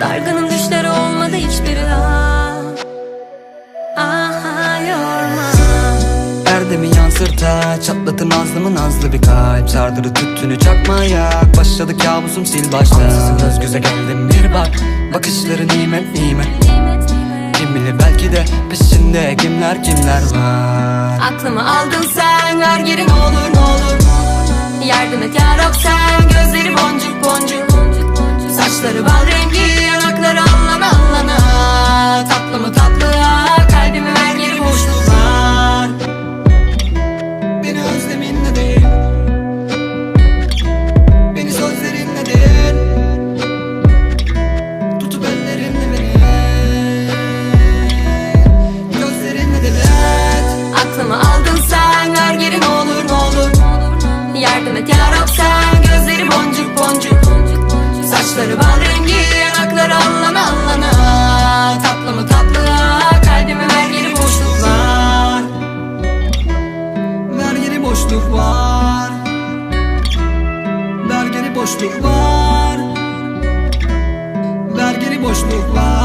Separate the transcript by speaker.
Speaker 1: Dargınım düşleri olmadı hiçbiri ah. Aha yorma.
Speaker 2: Erdemi yansırta Çatlatın nazlımı nazlı bir kalp. Sardırı tüttünü çakmaya Başladı kabusum sil başta. Ansızın göz göze geldim bir bak Bakışları Nimet nimet. Kim bilir belki de peşinde kimler kimler var.
Speaker 1: Aklımı aldın sen ver geri ne olur ne olur. Yardım et yarab sen gözleri boncuk boncuk Saçları bal rengi yanakları allana allana. Tatlı mı tatlı ah, kalbimi ver geri boşluk var
Speaker 2: Vergili boşluk var Vergili boşluk var Vergili boşluk var